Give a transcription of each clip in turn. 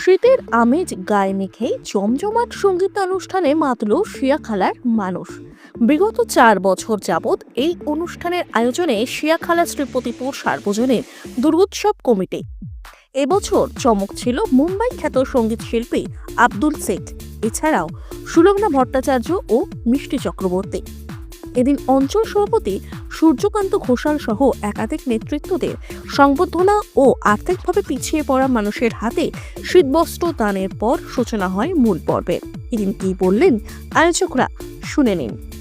শীতের আমেজ গায়ে মেখেই জমজমাট সঙ্গীতানুষ্ঠানে মাতল শিয়াখালার মানুষ। বিগত চার বছর যাবৎ এই অনুষ্ঠানের আয়োজনে শিয়াখালা শ্রীপতিপুর সার্বজনীন দুর্গোৎসব কমিটি। এবছর চমক ছিল মুম্বাই খ্যাত সংগীত শিল্পী আব্দুল শেখ এছাড়াও সুলগ্না ভট্টাচার্য ও মিষ্টি চক্রবর্তী। এদিন অঞ্চল সভাপতি সূর্যকান্ত ঘোষাল সহ একাধিক নেতৃত্বদের সংবর্ধনা ও আর্থিকভাবে পিছিয়ে পড়া মানুষের হাতে শীতবস্ত্র দানের পর সূচনা হয় মূল পর্বে। এদিন কি বললেন আয়োজকরা? শুনে নিন।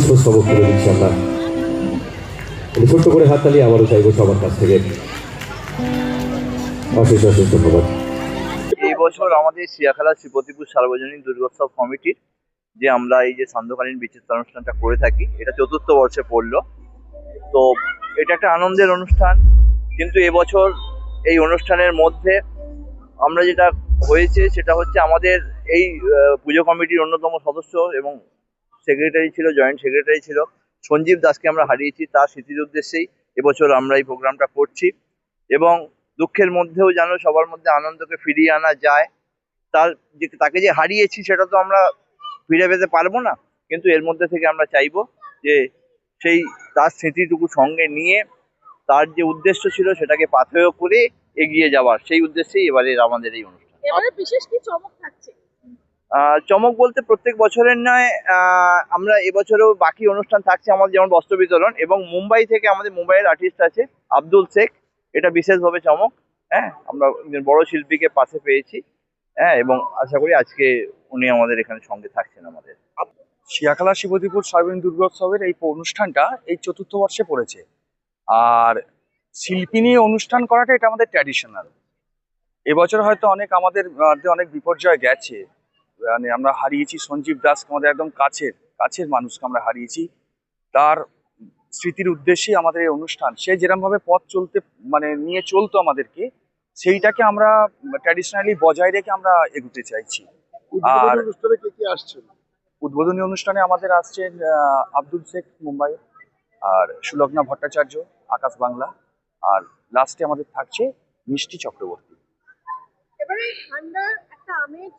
পুষ্পস্তবক তুলে দিচ্ছি আমরা। ছোট্ট করে হাততালি আবারও চাইব সবার কাছ থেকে। অশেষ অশেষ ধন্যবাদ। বছর আমাদের সিয়াখালা শ্রীপতিপুর সার্বজনীন দুর্গোৎসব কমিটির যে আমরা এই যে সান্ধ্যকালীন বিচিত্র অনুষ্ঠানটা করে থাকি, এটা চতুর্থ বর্ষে পড়ল। তো এটা একটা আনন্দের অনুষ্ঠান, কিন্তু এবছর এই অনুষ্ঠানের মধ্যে আমরা যেটা হয়েছে সেটা হচ্ছে আমাদের এই পুজো কমিটির অন্যতম সদস্য এবং সেক্রেটারি ছিল জয়েন্ট সেক্রেটারি ছিল। সঞ্জীব দাসকে আমরা হারিয়েছি তার স্মৃতির উদ্দেশ্যেই। এবছর আমরা এই প্রোগ্রামটা করছি। এবং দুঃখের মধ্যেও যেন সবার মধ্যে আনন্দকে ফিরিয়ে আনা যায়। তার যে, তাকে যে হারিয়েছি সেটা তো আমরা ফিরে পেতে পারব না। কিন্তু এর মধ্যে থেকে আমরা চাইব যে, সেই তার স্মৃতিটুকু সঙ্গে নিয়ে তার যে উদ্দেশ্য ছিল সেটাকে পাথেয় করে এগিয়ে যাওয়ার। সেই উদ্দেশ্যেই এবারের আমাদের এই অনুষ্ঠান। বিশেষ কি চমক থাকছে? চমক বলতে প্রত্যেক বছরের নয় আমরা এবছরও বাকি অনুষ্ঠান থাকছে আমাদের যেমন বস্ত্র বিতরণ এবং মুম্বাই থেকে আমাদের মুম্বাইয়ের আর্টিস্ট আছে আব্দুল শেখ। এটা বিশেষভাবে চমক হ্যাঁ? আমরা বড় শিল্পীকে পাশে পেয়েছি হ্যাঁ? এবং আশা করি আজকে উনি আমাদের এখানে সঙ্গে থাকছেন আমাদের। শিয়াখালা শিবদীপুর সার্বজনীন দুর্গোৎসবের এই অনুষ্ঠানটা এই চতুর্থ বর্ষে পড়েছে। আর শিল্পী নিয়ে অনুষ্ঠান করাটা এটা আমাদের ট্র্যাডিশনাল এবছর হয়তো অনেক আমাদের অনেক বিপর্যয় গেছে। মানে আমরা হারিয়েছি সঞ্জীব দাসকে আমাদের একদম কাছের কাছের মানুষকে আমরা হারিয়েছি। তার স্মৃতির উদ্দেশ্যেই আমাদের এই অনুষ্ঠান। সে যেরকম ভাবে পথ চলতে মানে নিয়ে চলতো আমাদেরকে সেইটাকে আমরা ট্র্যাডিশনালি বজায় রেখে আমরা এগোতে চাইছি। আর অনুষ্ঠানে কে কে আসছেন? উদ্বোধনী অনুষ্ঠানে আমাদের আসছেন আহ, আব্দুল শেখ মুম্বাই আর সুলগ্না ভট্টাচার্য আকাশ বাংলা আর লাস্টে আমাদের থাকছে মিষ্টি চক্রবর্তী। এবারে ঠান্ডার একটা আমেজ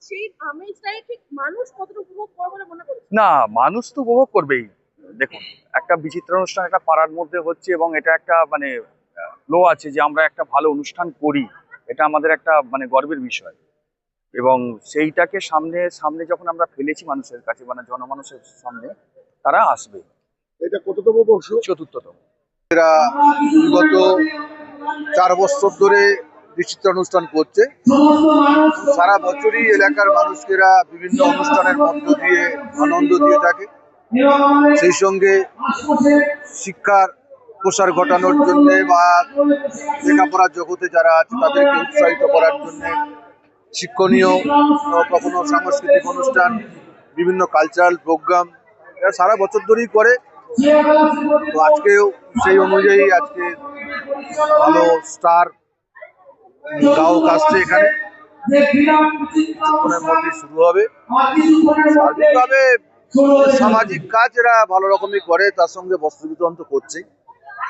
সেই আমেজটাই ঠিক মানুষ কতটা উপভোগ করবে বলে মনে করছে? না মানুষ তো উপভোগ করবেই। দেখুন একটা বিচিত্র অনুষ্ঠান একটা পাড়ার মধ্যে হচ্ছে এবং এটা একটা মানে লো আছে যে আমরা একটা ভালো অনুষ্ঠান করি। এটা আমাদের একটা মানে গর্বের বিষয়। এবং সেইটাকে সামনে সামনে যখন আমরা ফেলেছি মানুষের কাছে মানে জনমানুষের সামনে তারা আসবে। এটা কততম বর্ষ? চতুর্থতম। বিগত চার বছর ধরে বিচিত্র অনুষ্ঠান করছে। সারা বছরই এলাকার মানুষকেরা বিভিন্ন অনুষ্ঠানের মধ্য দিয়ে আনন্দ দিয়ে থাকে। সেই সঙ্গে শিক্ষার প্রসার ঘটানোর জন্য বা লেখাপড়ার জগতে যারা আছে, তাদেরকে উৎসাহিত করার জন্য শিক্ষণীয় কখনো সাংস্কৃতিক অনুষ্ঠান, বিভিন্ন কালচারাল প্রোগ্রাম এরা সারা বছর ধরেই করে। তো আজকেও সেই অনুযায়ী আজকে ভালো স্টার গায়ক কাজটি এখানে কিছুক্ষণের শুরু হবে। সার্বিকভাবে সামাজিক কাজ এরা ভালো রকমই করে, তার সঙ্গে বস্ত্র বিতরণ তো করছেই।